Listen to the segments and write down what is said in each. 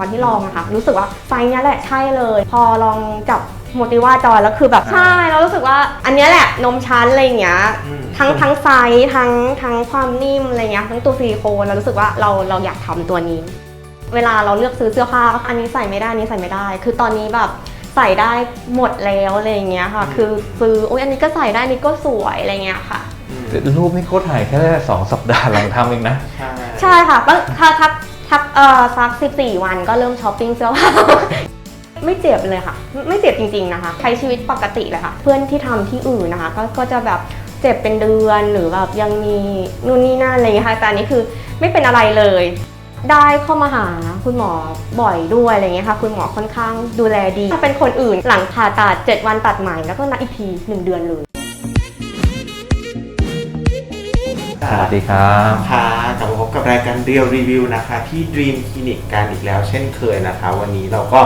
ตอนที่ลองอะค่ะรู้สึกว่าไซส์เนี้ยแหละใช่เลย พอลองจับโมติว่าจอยแล้วคือแบบอ่าใช่เรารู้สึกว่า อันเนี้ยแหละนมชั้นอะไรอย่างเงี้ยอืม ทั้งทั้งไซส์ทั้งทั้งความนิ่มอะไรเงี้ยทั้งตัวซิลิโคนเรารู้สึกว่าเราเราอยากทำตัวนี้ เวลาเราเลือกซื้อเสื้อผ้าอันนี้ใส่ไม่ได้อันนี้ใส่ไม่ได้ คือตอนนี้แบบใส่ได้หมดแล้วอะไรอย่างเงี้ยค่ะ คือซื้ออุ้ยอันนี้ก็ใส่ได้อันนี้ก็สวยอะไรเงี้ยค่ะอืมรูปนี่เขาถ่ายแค่สองสัปดาห์หลังทำเองนะ ใช่ ใช่ค่ะตั้งถ้าทัก ทักเอ่อสัก 14 วันก็เริ่มช้อปปิ้งเสื้อผ้า ไม่เจ็บเลยค่ะ ไม่เจ็บจริงๆนะคะ ใช้ชีวิตปกติเลยค่ะ เพื่อนที่ทำที่อื่นนะคะ ก็ก็จะแบบเจ็บเป็นเดือนหรือแบบยังมีนู่นนี่นั่นอะไรอย่างเงี้ยค่ะแต่อันนี้คือไม่เป็นอะไรเลย ได้เข้ามาหาคุณหมอบ่อยด้วยอะไรเงี้ยค่ะ คุณหมอค่อนข้างดูแลดี ถ้าเป็นคนอื่นหลังผ่าตัด7วันตัดใหม่แล้วก็นัดอีกทีหนึ่งเดือนเลย สวัสดีครับ ค่ะกลับมาพบกับ รายการเรียวรีวิวนะคะที่ Dream Clinic กันอีกแล้วเช่นเคยนะคะ วันนี้เราก็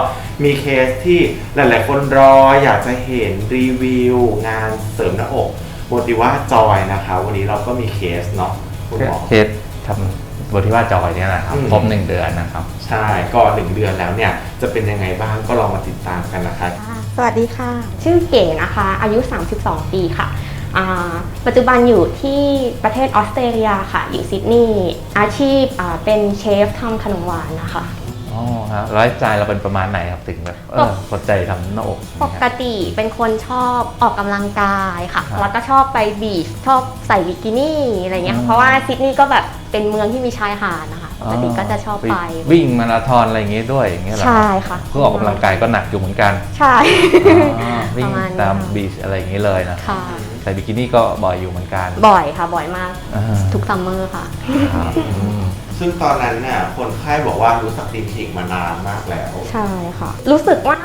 มีเคสที่หลาย ๆ คนรออยากจะเห็นรีวิว งานเสริมหน้าอกโมติว่าจอยนะคะ วันนี้เราก็มีเคสเนาะคุณหมอ เคสทำบทที่ว่าจอยเนี่ยนะครับอืม ครบหนึ่งเดือนนะครับ ใช่ก็หนึ่งเดือนแล้วเนี่ยจะเป็นยังไงบ้างก็ลองมาติดตามกันนะคะ ค่ะสวัสดีค่ะ ชื่อเก๋นะคะ อายุ 32 ปีค่ะอ่า ปัจจุบันอยู่ที่ประเทศออสเตรเลียค่ะ อยู่ซิดนีย์ อาชีพอ่าเป็นเชฟทำขนมหวานนะคะ อ๋อครับไลฟ์สไตล์เราเป็นประมาณไหนครับถึงแบบเออสนใจทำหน้าอกปกติเป็นคนชอบออกกำลังกายค่ะครับแล้วก็ชอบไปบีช ชอบใส่บิกินี่อะไรเงี้ยอืมเพราะว่าซิดนีย์ก็แบบเป็นเมืองที่มีชายหาดนะคะปกติก็จะชอบไป วิ่งมาราธอนอะไรอย่างงี้ด้วยอย่างเงี้ยเหรอใช่ค่ะเพื่อออกกำลังกายก็หนักอยู่เหมือนกัน ใช่อ๋อวิ่งประมาณนี้ตามค่ะบีชอะไรอย่างงี้เลยนะค่ะ ใส่บิกินี่ก็บ่อยอยู่เหมือนกันบ่อยค่ะ บ่อยมาก อ่าทุกซัมเมอร์ค่ะ ครับอืมซึ่งตอนนั้นเนี่ยคนไข้บอกว่ารู้จักดีมคลินิกมานานมากแล้ว ใช่ค่ะ รู้สึกว่า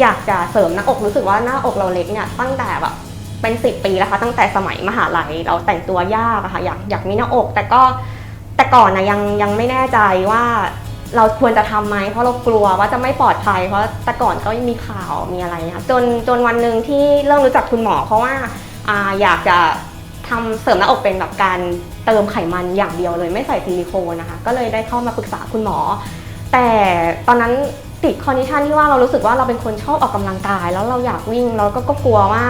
อยากจะเสริมหน้าอกรู้สึกว่าหน้าอกเราเล็กเนี่ยตั้งแต่แบบเป็น10ปีแล้วค่ะ ตั้งแต่สมัยมหาลัยเราแต่งตัวยากอะค่ะอยากอยากมีหน้าอก แต่ก็แต่ก่อนนะยังยังไม่แน่ใจว่า เราควรจะทำไหมเพราะเรากลัวว่าจะไม่ปลอดภัย เพราะแต่ก่อนก็มีข่าวมีอะไรนะคะจนจนวันหนึ่งที่เริ่มรู้จักคุณหมอ เพราะว่า อาอยากจะทำเสริมหน้าอกเป็นแบบการเติมไขมันอย่างเดียวเลยไม่ใส่ซิลิโคนนะคะ ก็เลยได้เข้ามาปรึกษาคุณหมอ แต่ตอนนั้นติดคอนดิชันที่ว่าเรารู้สึกว่าเราเป็นคนชอบออกกำลังกาย แล้วเราอยากวิ่งแล้วก็กกลัวว่า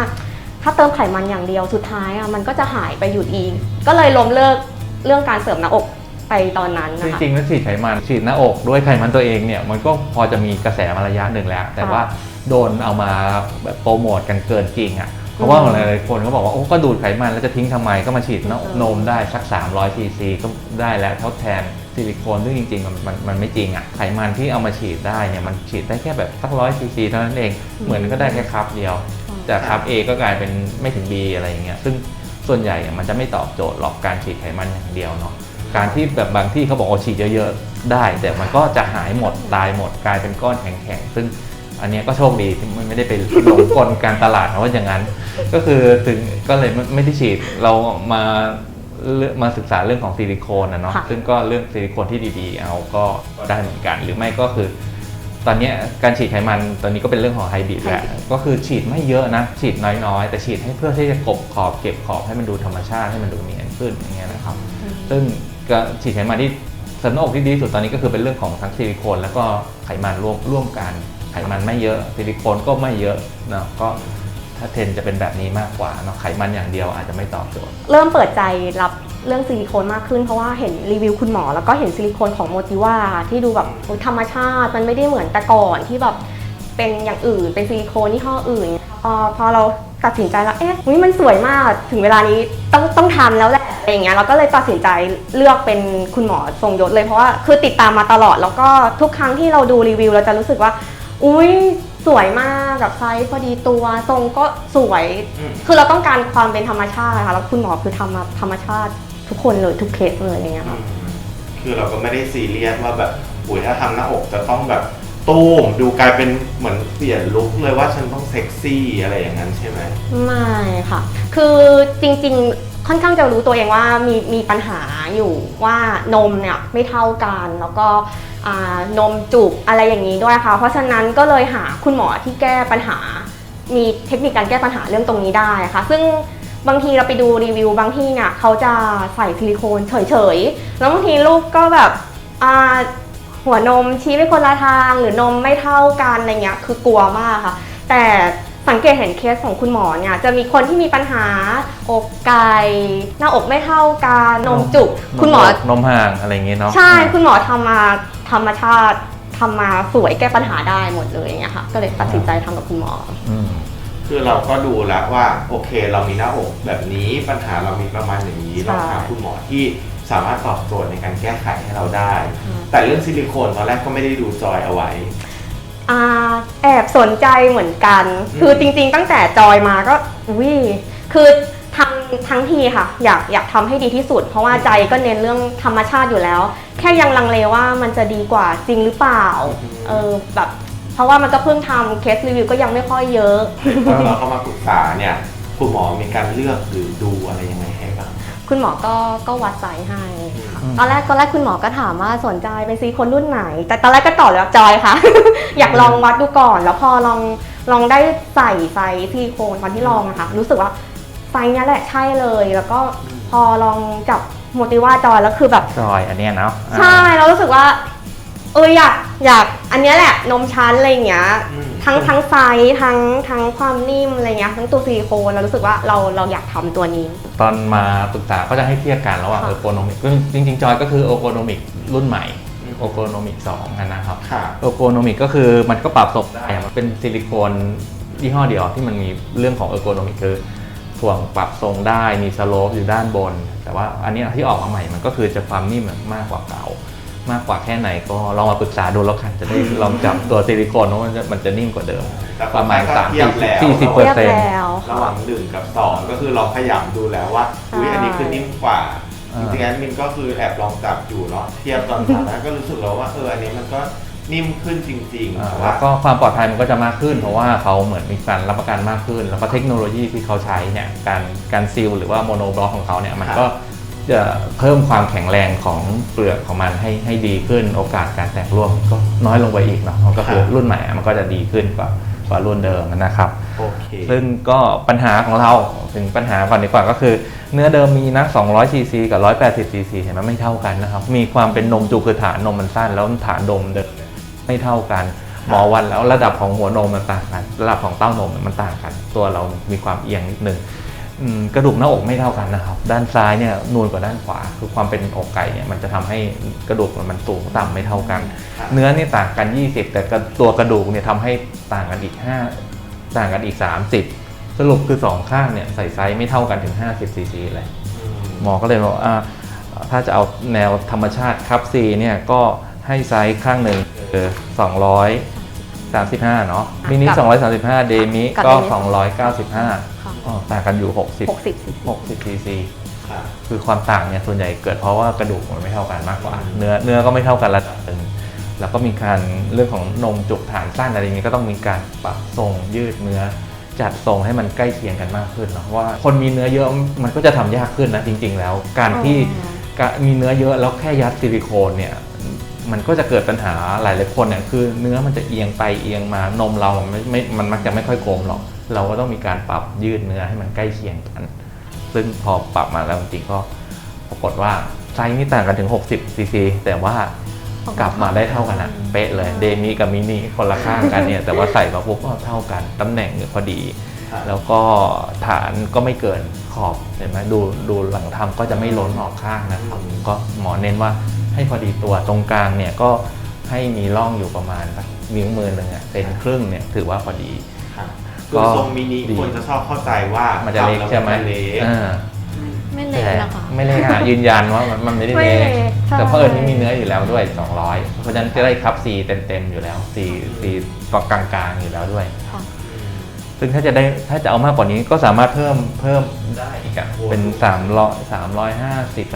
ถ้าเติมไขมันอย่างเดียวสุดท้ายอะมันก็จะหายไปหยุดองก็เลยล้มเลิกเรื่องการเสริมหน้าอกไปตอนนั้นนะคะจริงๆแล้วฉีดไขมันฉีดหน้าอกด้วยไขมันตัวเองเนี่ยมันก็พอจะมีกระแสมาระยะหนึ่งแล้ว แต่ว่าโดนเอามาแบบโปรโมทกันเกินจริงอะ เพราะว่าอืมหลายๆคนก็บอกว่าโอ้ก็ดูดไขมันแล้วจะทิ้งทำไมก็มาฉีดนอืมนมได้สัก 300ซีซีก็ได้แล้วทดแทนซิลิโคนซึ่งจริงๆมันมันมันไม่จริงอะไขมันที่เอามาฉีดได้เนี่ยมันฉีดได้แค่แบบสักร้อยซีซีเท่านั้นเองเหมือนก็ได้แค่คัพเดียวจากคัพ A ก็กลายเป็นไม่ถึง B อะไรอย่างเงี้ยซึ่งส่วนใหญ่อะมันจะไม่ตอบโจทย์หรอกการฉีดไขมันอย่างเดียวเนาะการที่แบบบางที่เขาบอกว่าฉีดเยอะๆได้ แต่มันก็จะหายหมดตายหมดกลายเป็นก้อนแข็งๆซึ่ง อันเนี้ยก็โชคดีที่มันไม่ได้ไปหลงกลการตลาดนะว่าอย่างนั้น ก็คือถึงก็เลยไม่ไม่ได้ฉีดเรามาเลือกมาศึกษาเรื่องของซิลิโคนนะเนาะค่ะ ซึ่งก็เรื่องซิลิโคนที่ดีๆ เอาก็ได้เหมือนกัน หรือไม่ก็คือ ตอนเนี้ยการฉีดไขมันตอนนี้ก็เป็นเรื่องของไฮบริดแหละก็คือฉีดไม่เยอะนะ ฉีดน้อยๆ แต่ฉีดให้เพื่อที่จะกลบขอบเก็บขอบให้มันดูธรรมชาติให้มันดูเนียนขึ้นอย่างเงี้ยนะครับ ซึ่งก็ฉีดไขมันที่เสริมหน้าอกที่ดีที่สุดตอนนี้ก็คือเป็นเรื่องของทั้งซิลิโคนแล้วก็ไขมันร่วมร่วมกัน ไขมันไม่เยอะซิลิโคนก็ไม่เยอะเนาะก็ถ้าเทรนจะเป็นแบบนี้มากกว่าเนาะไขมันอย่างเดียวอาจจะไม่ตอบโจทย์เริ่มเปิดใจรับเรื่องซิลิโคนมากขึ้นเพราะว่าเห็นรีวิวคุณหมอ แล้วก็เห็นซิลิโคนของโมติว่าที่ดูแบบธรรมชาติมันไม่ได้เหมือนแต่ก่อนที่แบบเป็นอย่างอื่นเป็นซิลิโคนยี่ห้ออื่นพอพอเราตัดสินใจแล้วเอ๊ะมันสวยมากถึงเวลานี้ต้องต้องทำแล้วแหละอะไรอย่างเงี้ยเราก็เลยตัดสินใจเลือกเป็นคุณหมอทรงยศเลยเพราะว่าคือติดตามมาตลอด แล้วก็ทุกครั้งที่เราดูรีวิว เราจะรู้สึกว่า อุ้ยสวยมากกับไซส์พอดีตัวทรงก็สวย อืม คือเราต้องการความเป็นธรรมชาติค่ะแล้วคุณหมอคือทำมาธรรมชาติทุกคนเลยทุกเคสเลยอย่างเงี้ยค่ะ คือเราก็ไม่ได้ซีเรียสว่าแบบอุยถ้าทำหน้าอกจะต้องแบบตูมดูกลายเป็นเหมือนเปลี่ยนลุคเลยว่าฉันต้องเซ็กซี่อะไรอย่างนั้นใช่ไหม ไม่ค่ะ คือจริงๆ ค่อนข้างจะรู้ตัวเองว่ามีมีปัญหาอยู่ว่านมเนี่ยไม่เท่ากันแล้วก็นมจุกอะไรอย่างนี้ด้วยค่ะ เพราะฉะนั้นก็เลยหาคุณหมอที่แก้ปัญหา มีเทคนิคการแก้ปัญหาเรื่องตรงนี้ได้ค่ะ ซึ่งบางทีเราไปดูรีวิวบางที่เนี่ยเขาจะใส่ซิลิโคนเฉยๆ แล้วบางทีลูกก็แบบหัวนมชี้ไปคนละทางหรือนมไม่เท่ากันอะไรเงี้ยคือกลัวมากค่ะ แต่ สังเกตเห็นเคสของคุณหมอเนี่ยจะมีคนที่มีปัญหาอกไก่หน้าอกไม่เท่ากันนมจุก คุณหมอ นมห่างอะไรอย่างเงี้ยเนาะใช่คุณหมอทำมาธรรมชาติทำมาสวยแก้ปัญหาได้หมดเลยอย่างเงี้ยค่ะ ก็เลยตัดสินใจทำกับคุณหมอ อืม คือเราก็ดูแล้วว่าโอเคเรามีหน้าอกแบบนี้ปัญหาเรามีประมาณอย่างนี้ใช่ เราหาคุณหมอที่สามารถตอบโจทย์ในการแก้ไขให้เราได้อืมแต่เรื่องซิลิโคนตอนแรกก็ไม่ได้ดูจอยเอาไว้ อ่าแอบสนใจเหมือนกัน อืม คือจริงๆ ตั้งแต่จอยมาก็วิคือทำทั้งทีค่ะ อยากอยากทำให้ดีที่สุด เพราะว่าใจก็เน้นเรื่องธรรมชาติอยู่แล้ว แค่ยังลังเลว่ามันจะดีกว่าจริงหรือเปล่า เออแบบเพราะว่ามันก็เพิ่งทำเคสรีวิวก็ยังไม่ค่อยเยอะพอเราเข้ามาปรึกษาเนี่ยคุณหมอมีการเลือกหรือดูอะไรยังไงให้บ้าง คุณหมอก็ก็วัดไซส์ให้ค่ะอืมตอนแรกตอนแรกคุณหมอก็ถามว่าสนใจเป็นซีคนรุ่นไหน แต่ตอนแรกก็ตอบแล้วจอยค่ะ อยากลองวัดดูก่อน แล้วพอลองลองได้ใส่ไซส์ซีโคนตอนที่ลองอะค่ะรู้สึกว่าไซส์เนี้ยแหละใช่เลย แล้วก็พอลองจับโมติว่าจอยแล้วคือแบบจอยอันเนี้ยเนาะใช่เรารู้สึกว่าเอออยากอยากอันเนี้ยแหละนมชั้นอะไรอย่างเงี้ยอืม ทั้งทั้งไซส์ทั้งทั้งความนิ่มอะไรเงี้ยทั้งตัวซิลิโคนเรารู้สึกว่าเราเราอยากทำตัวนี้ ตอนมาปรึกษาก็จะให้เทียบกันระหว่างค่ะเออร์โกนมิกจริงๆจอยก็คือโอโกนมิกรุ่นใหม่อืมโอโกนมิก2อันนะครับค่ะโอโกนมิกก็คือมันก็ปรับทรงได้มันเป็นซิลิโคนยี่ห้อเดียวที่มันมีเรื่องของเออร์โกนมิกคือถ่วงปรับทรงได้มีสโลปอยู่ด้านบน แต่ว่าอันเนี้ยที่ออกมาใหม่มันก็คือจะความนิ่มมากกว่าเก่า มากกว่าแค่ไหนก็ลองมาปรึกษาดูแล้วกันจะได้ลองจับตัวซิลิโคนว่ามันจะมันจะนิ่มกว่าเดิม แต่ประมาณก็สามเทียบแล้วสี่สิบเปอร์เซ็นต์แล้วระหว่างหนึ่งกับสองก็คือเราขยำดูแล้วว่าอุ้ยอันนี้คือนิ่มกว่าอ่าจริงๆแล้วมินก็คือแอบลองจับอยู่เนาะเทียบตอนทำแล้วก็รู้สึกแล้วว่าเอออันนี้มันก็นิ่มขึ้นจริงๆอ่าแต่แล้ว่าวก็ความปลอดภัยมันก็จะมากขึ้น เพราะว่าเขาเหมือนมีการรับประกันมากขึ้น แล้วก็เทคโนโลยีที่เขาใช้เนี่ยการการซีลหรือว่าโมโนบล็อกของเขาเนี่ยมันก็ จะเพิ่มความแข็งแรงของเปลือกของมันให้ให้ดีขึ้นโอกาสการแตกร่วงก็น้อยลงไปอีกเนาะมันก็คือรุ่นใหม่มันก็จะดีขึ้นกว่ากว่ารุ่นเดิมนะครับโอเคซึ่งก็ปัญหาของเราถึงปัญหาก่อนดีกว่าก็คือ เนื้อเดิมมีนะ200ซีซีกับ 180ซีซีเห็นไหมไม่เท่ากันนะครับ มีความเป็นนมจุกคือฐานนมมันสั้นแล้วฐานนมเดิมไม่เท่ากันหมอวันแล้วระดับของหัวนมมันต่างกัน ระดับของเต้านมมันต่างกัน ตัวเรามีความเอียงนิดนึงอืม กระดูกหน้าอกไม่เท่ากันนะครับ ด้านซ้ายเนี่ยนูนกว่าด้านขวา คือความเป็นอกไก่เนี่ยมันจะทำให้กระดูกมันสูงต่ำไม่เท่ากันครับเนื้อนี่ต่างกัน 20 แต่กระตัวกระดูกเนี่ยทำให้ต่างกันอีก 5 ต่างกันอีก 30 สรุปคือ 2 ข้างเนี่ยใส่ไซส์ไม่เท่ากันถึง 50ซีซีเลยหมอก็เลยบอกว่าอ่าถ้าจะเอาแนวธรรมชาติคับซีเนี่ยก็ให้ไซส์ข้างหนึ่งคือ235 เนาะมินิกับ235 เดมิกับก็เดมิ295ค่ะ อ๋อต่างกันอยู่ 60 60 60ซีซีค่ะ คือความต่างเนี่ยส่วนใหญ่เกิดเพราะว่ากระดูกมันไม่เท่ากันมากกว่าอืมเนื้อเนื้อก็ไม่เท่ากันระดับหนึ่งแล้วก็มีการเรื่องของนมจุกฐานสั้นอะไรอย่างนี้ก็ต้องมีการปรับทรงยืดเนื้อ จัดทรงให้มันใกล้เคียงกันมากขึ้นเนาะเพราะว่าคนมีเนื้อเยอะมันก็จะทำยากขึ้นนะจริง ๆ แล้ว การที่กะมีเนื้อเยอะแล้วแค่ยัดซิลิโคนเนี่ยมันก็จะเกิดปัญหาหลายหลายๆคนเนี่ยคือเนื้อมันจะเอียงไปเอียงมานมเรามันไม่ไม่มันมักจะไม่ค่อยกลมหรอก เราก็ต้องมีการปรับยืดเนื้อให้มันใกล้เคียงกัน ซึ่งพอปรับมาแล้วจริงๆก็ปรากฏว่าไซส์นี่ต่างกันถึง 60ซีซีแต่ว่ากลับมาได้เท่ากันอะเป๊ะเลยเดมิกับมินิคนละข้างกันเนี่ยแต่ว่าใส่มาปุ๊บก็เท่ากันตำแหน่งเนี่ยพอดีครับแล้วก็ฐานก็ไม่เกินขอบเห็นไหมดูดูหลังทำก็จะไม่ล้นออกข้างนะครับก็หมอเน้นว่าให้พอดีตัวตรงกลางเนี่ยก็ให้มีร่องอยู่ประมาณสักนิ้วมือหนึ่งอะเซนครึ่งเนี่ยถือว่าพอดีค่ะก็ คือทรงมินิดี คนจะชอบเข้าใจว่ามันจะเล็กทำแล้วใช่ไหมนจะเล็ก อ่าไม่เล็กแต่นะคะ ไม่เล็กอะ ยืนยันว่ามันมันไม่ได้ไม่เล็เล็กกใช่ แต่เพราะเอิญนี่มีเนื้ออยู่แล้วด้วย 200 เพราะฉะนั้นจะได้ครับซีเต็มๆอยู่แล้วซีซีกกลางๆอยู่แล้วด้วย ค่ะ ซึ่งถ้าจะได้ถ้าจะเอามากกว่านี้ก็สามารถเพิ่มเพิ่มได้อีกอะเป็น300 350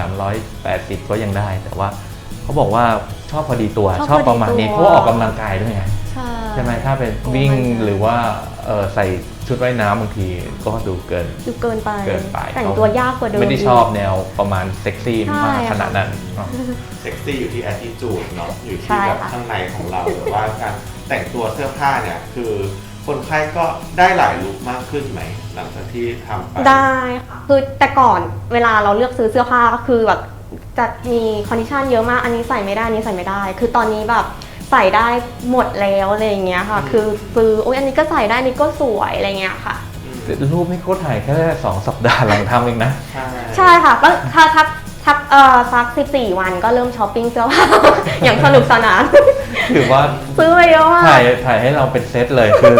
380 ก็ยังได้ แต่ว่าเขาบอกว่าชอบพอดีตัวชอบชอบประมาณนี้พอดีตัว เพราะว่าออกกำลังกายด้วยไงใช่ใช่ไหมถ้าเป็นวิ่งหรือว่าเออใส่ชุดว่ายน้ำบางทีก็ดูเกินดูเกินไปเกินไปแต่งตัวยากกว่าเดิมไม่ได้ชอบแนวประมาณเซ็กซี่มากใช่ขนาดนั้นเนอะเซ็กซี่อยู่ที่ attitude เนาะอยู่ใช่ที่แบบค่ะข้างในของเราหรือว่าการแต่งตัวเสื้อผ้าเนี่ยคือคนไข้ก็ได้หลายลุคมากขึ้นไหม หลังจากที่ทำไปได้ค่ะคือแต่ก่อนเวลาเราเลือกซื้อเสื้อผ้าก็คือแบบจะมีคอนดิชันเยอะมากอันนี้ใส่ไม่ได้อันนี้ใส่ไม่ได้ คือตอนนี้แบบ ใส่ได้หมดแล้วอะไรอย่างเงี้ยค่ะ คือซื้อโอ้ยอันนี้ก็ใส่ได้อันนี้ก็สวยอะไรเงี้ยค่ะ รูปนี่เขาถ่ายแค่สองสัปดาห์หลังทำเองนะ ใช่ใช่ค่ะก็ถ้าทักทักเอ่อสัก14วันก็เริ่มช้อปปิ้งเสื้อผ้า อย่างสนุกสนาน ถือว่าซื้อไปเยอะมากถ่ายถ่ายให้เราเป็นเซตเลยคือ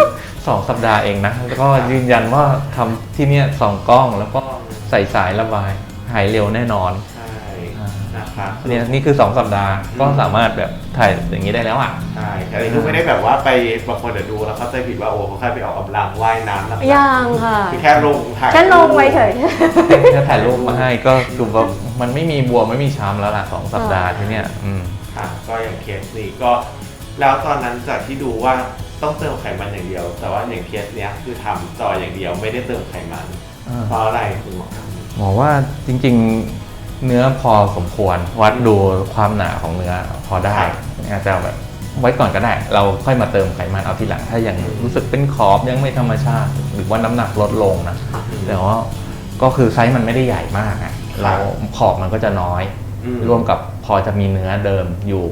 สองสัปดาห์เองนะ แล้วก็ยืนยันว่าทำที่เนี่ยสองกล้องแล้วก็ใส่สายระบายหายเร็วแน่นอน ใช่นะคะเนี่ยนี่คือ 2 สัปดาห์ก็สามารถแบบถ่ายอย่างนี้ได้แล้วอะ ใช่แต่นี่คือไม่ได้แบบว่าไปบางคนเดี๋ยวดูแล้วเข้าใจผิดว่าโอ้เขาแค่ไปออกกำลังว่ายน้ำนะคะยังค่ะ คือแค่ลงถ่ายแค่ลงไว้เฉย แค่ถ่ายรูปมาให้ก็ดูว่ามันไม่มีบวมไม่มีช้ำแล้วล่ะสองสัปดาห์ที่เนี่ยอืมค่ะก็อย่างเคสนี้ก็ แล้วตอนนั้นจากที่ดูว่าต้องเติมไขมันอย่างเดียว แต่ว่าอย่างเคสเนี้ยคือทำจอยอย่างเดียวไม่ได้เติมไขมัน อ่าเพราะอะไรคุณหมอ หมอว่าจริงๆ เนื้อพอสมควร วัดดูความหนาของเนื้อพอได้อาจจะแบบไว้ก่อนก็ได้ เราค่อยมาเติมไขมันเอาทีหลัง ถ้ายังรู้สึกเป็นขอบยังไม่ธรรมชาติ หรือว่าน้ำหนักลดลงนะแต่ว่าก็คือไซส์มันไม่ได้ใหญ่มากอะเราขอบมันก็จะน้อยอืมร่วมกับพอจะมีเนื้อเดิมอยู่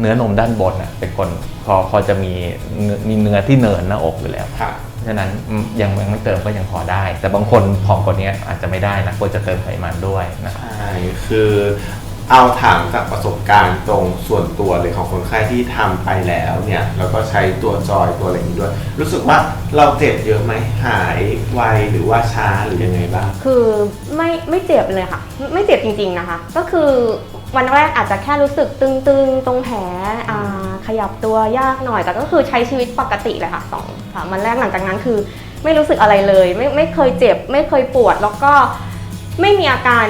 เนื้อนมด้านบนอะเป็นคนพอพอจะมีเนื้อมีเนื้อที่เนินหน้าอกอยู่แล้วค่ะเพราะ ฉะนั้นอืมยังยังไม่เติมก็ยังพอได้ แต่บางคนผอมกว่านี้อาจจะไม่ได้นะควรจะเติมไขมันด้วยนะครับ ใช่คือเอาถามจากประสบการณ์ตรงส่วนตัวเลยของคนไข้ที่ทำไปแล้วเนี่ยแล้วก็ใช้ตัวจอยตัวอะไรอย่างนี้ด้วย รู้สึกว่าเราเจ็บเยอะไหมหายไวหรือว่าช้าหรือยังไงบ้าง คือไม่ไม่เจ็บเลยค่ะ ไม่เจ็บจริงๆนะคะ ก็คือ วันแรกอาจจะแค่รู้สึกตึงๆ ตรงแผลอ่าขยับตัวยากหน่อย แต่ก็คือใช้ชีวิตปกติเลยค่ะสองสามวันแรกหลังจากนั้นคือ ไม่รู้สึกอะไรเลย ไม่ไม่เคยเจ็บ ไม่เคยปวดแล้วก็ไม่มีอาการ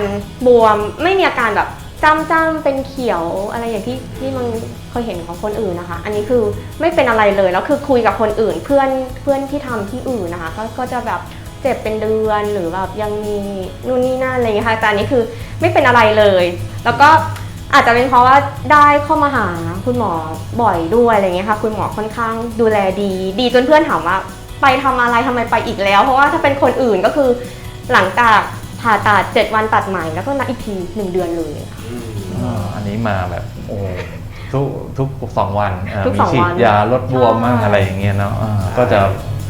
บวม ไม่มีอาการแบบจ้ำจ้ำเป็นเขียวอะไรอย่างที่ที่มันเคยเห็นของคนอื่นนะคะ อันนี้คือไม่เป็นอะไรเลยแล้วคือคุยกับคนอื่นเพื่อนเพื่อนที่ทำที่อื่นนะคะ ก็ก็จะแบบ เจ็บเป็นเดือนหรือแบบยังมีนู่นนี่นั่นอะไรอย่างเงี้ยค่ะแต่อันนี้คือไม่เป็นอะไรเลย แล้วก็อาจจะเป็นเพราะว่าได้เข้ามาหาคุณหมอบ่อยด้วยอะไรเงี้ยค่ะคุณหมอค่อนข้างดูแลดี ดีจนเพื่อนถามว่าไปทำอะไรทำไมไปอีกแล้ว เพราะว่าถ้าเป็นคนอื่นก็คือหลังจากผ่าตัดเจ็ดวันตัดใหม่แล้วก็นัดอีกทีหนึ่งเดือนเลยอืมอ่าอันนี้มาแบบโอ้ทุกทุกสองวันอ่าทุกมีสองฉีวัดนยาลดบวมมั่งใช่อะไรอย่างเงี้ยเนาะอ่าก็จะ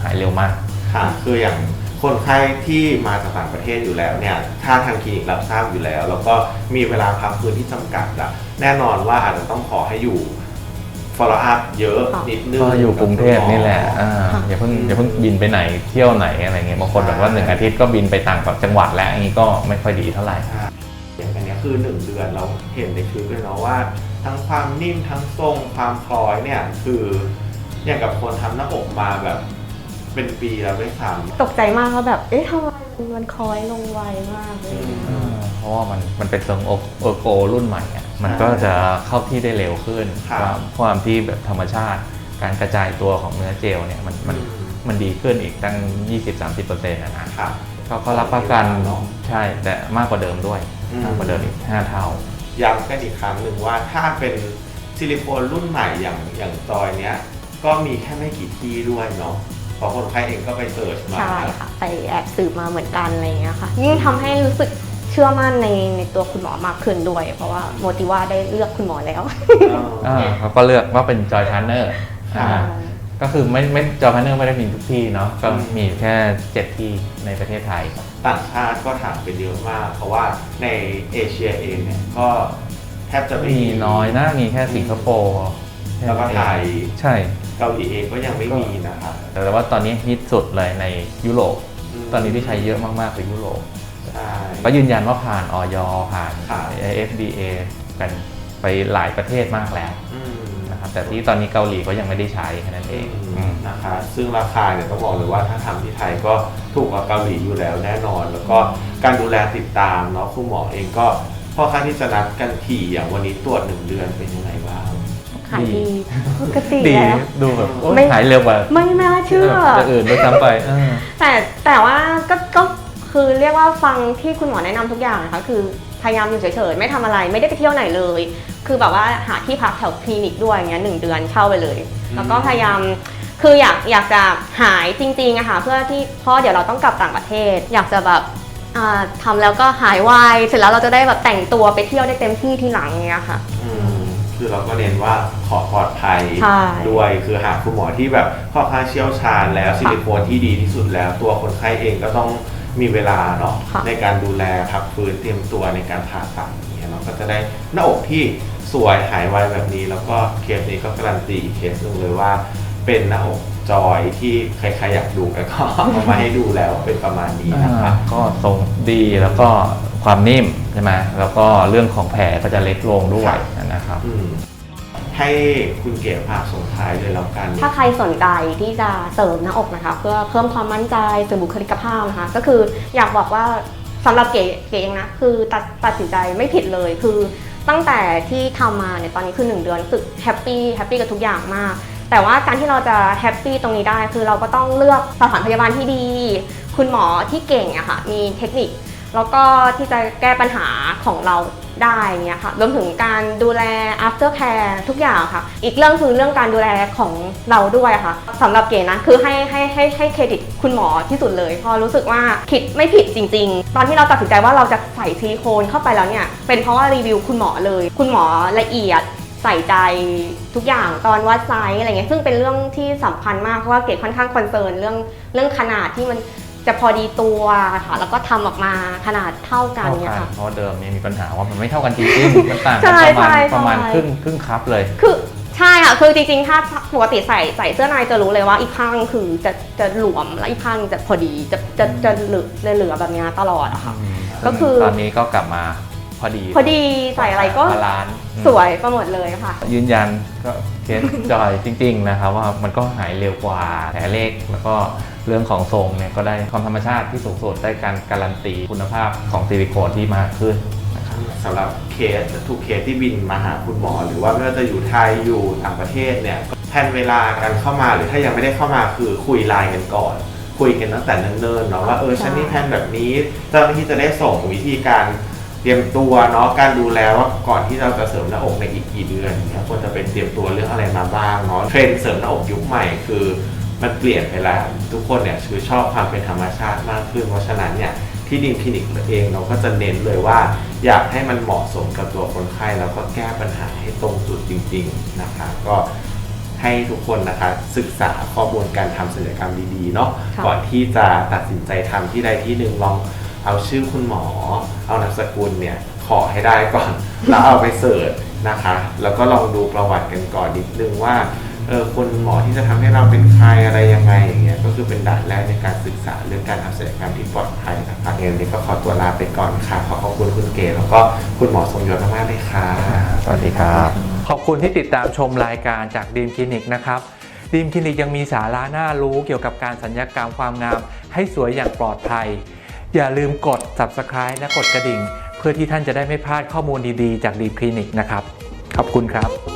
หายเร็วมากค่ะคืออย่าง คนไข้ที่มาจากต่างประเทศอยู่แล้วเนี่ยถ้าทางคลินิกรับทราบอยู่แล้ว แล้วก็มีเวลาพักฟื้นที่จำกัดอะแน่นอนว่าอาจจะต้องขอให้อยู่ follow up เยอะค่ะนิดนึงก็อยู่กรุงเทพนี่แหละอ่าค่ะอย่าเพิ่งอย่าเพิ่งบินไปไหนเที่ยวไหนอะไรเงี้ยบางคนแบบว่าหนึ่งอาทิตย์ก็บินไปต่างจังหวัดแล้วอย่างนี้ก็ไม่ค่อยดีเท่าไหร่ใช่อย่างอันเนี้ยคือหนึ่งเดือนเราเห็นในคลิปเลยเนาะว่า ทั้งความนิ่มทั้งทรงความคล้อยเนี่ยคืออย่างกับคนทำหน้าอกมาแบบ เป็นปีแล้วด้วยซ้ตกใจมากว่าแบบ เอ๊ะทำไมมันคล้อยลงไวมากเลยอ่าเพราะว่ามันมันเป็นทรงโอโอโกรุ่นใหม่อะมันก็จะเข้าที่ได้เร็วขึ้นความความที่แบบธรรมชาติ การกระจายตัวของเนื้อเจลเนี่ยมันำมันมันดีขึ้นอีกตั้ง 20-30%นะนะค่ะ เขาก็รับประกันเนอะใช่แต่มากกว่าเดิมด้วยอืม มากกว่าเดิมอีก 5 เท่า ย้ำกันอีกครั้งหนึ่งว่าถ้าเป็นซิลิโคนรุ่นใหม่อย่างอย่างจอยเนี้ยก็มีแค่ไม่กี่ที่ด้วยเนาะเพราะคนไข้เองก็ไปเสิร์ชมา ใช่ค่ะไปแอบสืบมาเหมือนกันอะไรอย่างเงี้ยค่ะยิ่งทำให้รู้สึกเชื่อมั่นในในตัวคุณหมอมากขึ้นด้วย เพราะว่าโมติว่าได้เลือกคุณหมอแล้วเอออ่าเขาก็เลือกว่าเป็นจอยพาร์เนอร์ค่ะก็คือไม่ไม่จอยพาร์เนอร์ไม่ได้มีทุกที่เนาะก็มีแค่7ที่ในประเทศไทย ต่างชาติก็ถามเป็นเยอะมาก เพราะว่าในเอเชียเองเนี่ยก็แทบจะไม่มีน้อยนะมีแค่สิงคโปร์ แล้วก็ไทยใช่ เกาหลีเองก็ยังไม่มีนะครับแต่ว่าตอนนี้ฮิตสุดเลยในยุโรปมตอนนี้ที่ใช้เยอะมาก ๆ คือยุโรปใช่ก็ยืนยันว่าผ่านออยผ่านค่ะ FDA กันไปหลายประเทศมากแล้วอืมนะครับแต่ที่ตอนนี้เกาหลีก็ยังไม่ได้ใช้แค่นั้นเองอืมนะคะซึ่งราคาเนี่ยต้องบอกเลยว่าถ้าทำที่ไทยก็ถูกกว่าเกาหลีอยู่แล้วแน่นอน แล้วก็การดูแลติดตามเนาะคุณหมอเองก็พอค่าที่จะนัดกันถี่อย่างวันนี้ตรวจหนึ่งเดือนเป็นยังไงบ้าง ขายดีปกติดีแล้ว ดูแบบโอ๊ยไม่ หายเร็วกว่าไม่น่าเชื่อจะอื่นด้วยซ้ำไปเออ แต่แต่ว่าก็ก็คือเรียกว่าฟังที่คุณหมอแนะนำทุกอย่างนะคะคือพยายามอยู่เฉยๆไม่ทำอะไรไม่ได้ไปเที่ยวไหนเลย คือแบบว่าหาที่พักแถวคลินิกด้วยอย่างเงี้ยหนึ่งเดือนเช่าไปเลย แล้วก็พยายามคืออยากอยากจะหายจริงๆอะค่ะเพื่อที่เพราะเดี๋ยวเราต้องกลับต่างประเทศ อยากจะแบบอ่าทำแล้วก็หายไวเสร็จแล้วเราจะได้แบบแต่งตัวไปเที่ยวได้เต็มที่ที่หลังเนี้ยค่ะอืม คือเราก็เน้นว่าขอปลอดภัยใช่ ด้วยคือหาคุณหมอที่แบบค่อนข้างเชี่ยวชาญแล้วซิลิโคนที่ดีที่สุดแล้ว ตัวคนไข้เองก็ต้องมีเวลาเนาะค่ะ ในการดูแลพักฟื้นเตรียมตัวในการผ่าตัดอย่างเงี้ยเนาะก็จะได้หน้าอกที่สวยหายไวแบบนี้ แล้วก็เคสนี้ก็การันตีอีกเคสหนึงเลยว่า เป็นหน้าอกจอยที่ใครๆอยากดูกันก็ เอามาให้ดูแล้วเป็นประมาณนี้นะคะก็ทรงดีแล้วก็ความนิ่มใช่ไหมแล้วก็เรื่องของแผลก็จะเล็กลงด้วย นะครับ อืมให้คุณเก๋ฝากส่งท้ายเลยแล้วกัน ถ้าใครสนใจที่จะเสริมหน้าอกนะคะ เพื่อเพิ่มความมั่นใจเสริมบุคลิกภาพนะคะ ก็คืออยากบอกว่าสำหรับเก๋เก๋เองนะคือตัดตัดสินใจไม่ผิดเลยคือตั้งแต่ที่ทำมาเนี่ยตอนนี้คือ 1 เดือนรู้สึกแฮปปี้แฮปปี้กับทุกอย่างมาก แต่ว่าการที่เราจะแฮปปี้ตรงนี้ได้ คือเราก็ต้องเลือกสถานพยาบาลที่ดี คุณหมอที่เก่งอะค่ะมีเทคนิค แล้วก็ที่จะแก้ปัญหาของเรา ได้เนี่ยค่ะรวมถึงการดูแล after care ทุกอย่างค่ะ อีกเรื่องคือเรื่องการดูแลของเราด้วยค่ะสำหรับเก๋นะคือให้ให้ให้ให้เครดิตคุณหมอที่สุดเลยเพอรู้สึกว่าผิดไม่ผิดจริง ๆ ตอนที่เราตัดสินใจว่าเราจะใส่ซิลิโคนเข้าไปแล้วเนี่ยเป็นเพราะว่ารีวิวคุณหมอเลย คุณหมอละเอียดใส่ใจทุกอย่างตอนวัดไซส์อะไรเงี้ยซึ่งเป็นเรื่องที่สำคัญมากเพราะว่าเกดค่อนข้างคอนเซิร์นเรื่องเรื่องขนาดที่มัน จะพอดีตัวค่ะ แล้วก็ทำออกมาขนาดเท่ากันเท่าเนี่ยกันค่ะ เพราะเดิมเนี่ยมีปัญหาว่ามันไม่เท่ากันจริงๆมันต่างกันใช่ประมาณใช่ประมาณใช่ ครึ่งครึ่งคัพเลย คือใช่ค่ะ คือจริงๆ ถ้าปกติใส่ใส่เสื้อในจะรู้เลยว่าอีกข้างคือจะจะหลวมและอีกข้างจะพอดีจะจะจะเหลือจะเหลือแบบเนี้ยตลอดอะค่ะ ก็คือ ตอนนี้ก็กลับมาพอดีพอดีใส่อะไรก็บาลานซ์สวยไปหมดเลยค่ะ ยืนยันก็เคสจอยจริง ๆ นะครับ ว่ามันก็หายเร็วกว่าแผลเล็กแล้วก็ เรื่องของทรงเนี่ยก็ได้ความธรรมชาติที่สูงสุดได้การการันตีคุณภาพของซิลิโคนที่มากขึ้นนะครับสำหรับเคสทุกเคสที่บินมาหาคุณหมอ หรือว่าไม่ว่าจะอยู่ไทยอยู่ต่างประเทศเนี่ยแทนเวลาการเข้ามาหรือถ้ายังไม่ได้เข้ามาคือคุยไลน์กันก่อน คุยกันตั้งแต่เนิ่นๆเนาะว่าเออฉันนี่แพนแบบนี้เจ้าหน้าที่จะได้ส่งวิธีการเตรียมตัวเนาะการดูแลว่าก่อนที่เราจะเสริมหน้าอกในอีกกี่เดือนเนี่ยควรจะเป็นเตรียมตัวเรื่องอะไรมาบ้างเนาะเทรนด์เสริมหน้าอกยุคใหม่คือ มันเปลี่ยนไปแล้วทุกคนเนี่ยคือชอบความเป็นธรรมชาติมากขึ้น เพราะฉะนั้นเนี่ยที่ดินคลินิกเองเราก็จะเน้นเลยว่าอยากให้มันเหมาะสมกับตัวคนไข้แล้วก็แก้ปัญหาให้ตรงจุดจริง ๆนะคะก็ให้ทุกคนนะคะศึกษาข้อมูลการทำศัลยกรรมดีๆเนาะค่ะ ก่อนที่จะตัดสินใจทำที่ใดที่หนึ่งลองเอาชื่อคุณหมอ เอานามสกุลเนี่ยขอให้ได้ก่อน แล้วเอาไปเสิร์ชนะคะ แล้วก็ลองดูประวัติกันก่อนนิดนึงว่า เออคนหมอที่จะทำให้เราเป็นใครอะไรยังไงอย่างเงี้ยก็คือเป็นด่านแรกในการศึกษาเรื่องการทำศัลยกรรมที่ปลอดภัยนะคะงั้นวันนี้ก็ขอตัวลาไปก่อนค่ะขอขอบคุณคุณเก๋แล้วก็คุณหมอสมยศมากๆเลยค่ะสวัสดีครับ ขอบคุณที่ติดตามชมรายการจากดีมคลินิกนะครับดีมคลินิกยังมีสาระน่ารู้เกี่ยวกับการสัญญกรรมความงาม ให้สวยอย่างปลอดภัย อย่าลืมกด subscribe และกดกระดิ่ง เพื่อที่ท่านจะได้ไม่พลาดข้อมูลดีๆ จากดีมคลินิกนะครับขอบคุณครับ